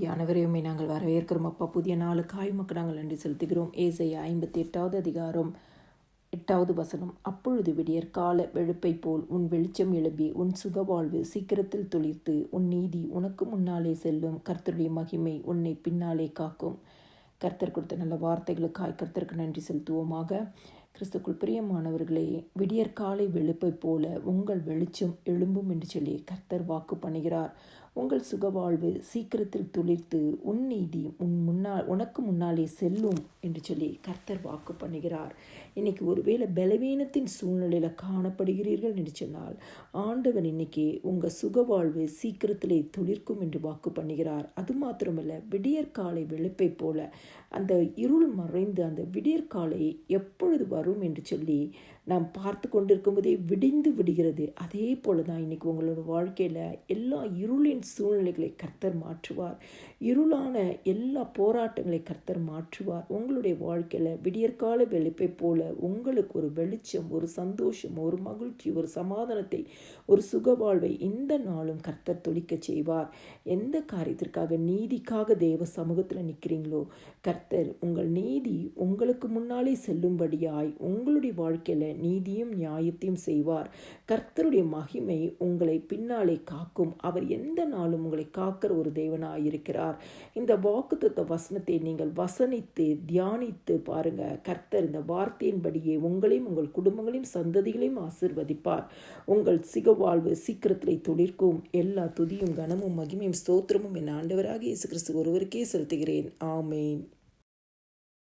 யானவரையுமே நாங்கள் வரவேற்கிறோம். அப்பா புதிய நாலு மக்கள் நாங்கள் நன்றி செலுத்துகிறோம். ஏசையா ஐம்பத்தி எட்டாவது அதிகாரம் எட்டாவது வசனம். அப்பொழுது விடியற் கால வெளுப்பை போல் உன் வெளிச்சம் எழுப்பி உன் சுகவாழ்வு சீக்கிரத்தில் துளிர்த்து உன் நீதி உனக்கு முன்னாலே செல்லும். கர்த்தருடைய மகிமை உன்னை பின்னாலே காக்கும். கர்த்தர் கொடுத்த நல்ல வார்த்தைகளுக்காய் கர்த்தருக்கு நன்றி செலுத்துவோமாக. கிறிஸ்துக்குள் பிரியமானவர்களே விடியற்காலை வெளுப்பை போல உங்கள் வெளிச்சம் எழும்பும் என்று சொல்லி கர்த்தர் வாக்கு பண்ணுகிறார். உங்கள் சுகவாழ்வு சீக்கிரத்தில் துளிர்த்து உன் நீதி உன் முன்னால் உனக்கு முன்னாலே செல்லும் என்று சொல்லி கர்த்தர் வாக்கு பண்ணுகிறார். இன்னைக்கு ஒருவேளை பலவீனத்தின் சூழ்நிலையில் காணப்படுகிறீர்கள் என்று சொன்னால் ஆண்டவன் இன்னைக்கு உங்கள் சுகவாழ்வு சீக்கிரத்திலே துளிர்க்கும் என்று வாக்கு பண்ணுகிறார். அது மாத்திரமல்ல விடியற்காலை வெளுப்பை போல அந்த இருள் மறைந்து அந்த விடியற்காலை எப்பொழுது வரும் என்று சொல்லி நாம் பார்த்து கொண்டிருக்கும் போதே விடிந்து விடுகிறது. அதே போல தான் இன்னைக்கு உங்களோட வாழ்க்கையில் எல்லா இருளின் சூழ்நிலைகளை கர்த்தர் மாற்றுவார். இருளான எல்லா போராட்டங்களை கர்த்தர் மாற்றுவார். உங்களுடைய வாழ்க்கையில் விடியற்கால வெளிப்பை போல உங்களுக்கு ஒரு வெளிச்சம் ஒரு சந்தோஷம் ஒரு மகிழ்ச்சி ஒரு சமாதானத்தை ஒரு சுக வாழ்வை இந்த நாளும் கர்த்தர் தொழிக்க செய்வார். எந்த காரியத்திற்காக நீதிக்காக தேவ சமூகத்தில் நிற்கிறீங்களோ கர்த்தர் உங்கள் நீதி உங்களுக்கு முன்னாலே செல்லும்படியாய் உங்களுடைய வாழ்க்கையில் நீதியும் நியாயத்தையும் செய்வார். கர்த்தருடைய மகிமை உங்களை பின்னாலே காக்கும். அவர் எந்த நாளும் உங்களை காக்கிற ஒரு தேவனாக இருக்கிறார் இந்த வாக்குத்தத்த வசனத்தை நீங்கள் வசனித்து தியானித்து பாருங்க. கர்த்தர் இந்த வார்த்தையின்படியே உங்களையும் உங்கள் குடும்பங்களையும் சந்ததிகளையும் ஆசிர்வதிப்பார். உங்கள் சிக வாழ்வு சீக்கிரத்தில் துளிர்க்கும். எல்லா துதியும் கனமும் மகிமையும் ஸ்தோத்திரமும் என் ஆண்டவராக இயேசு கிறிஸ்து ஒருவருக்கே செலுத்துகிறேன். ஆமேன்.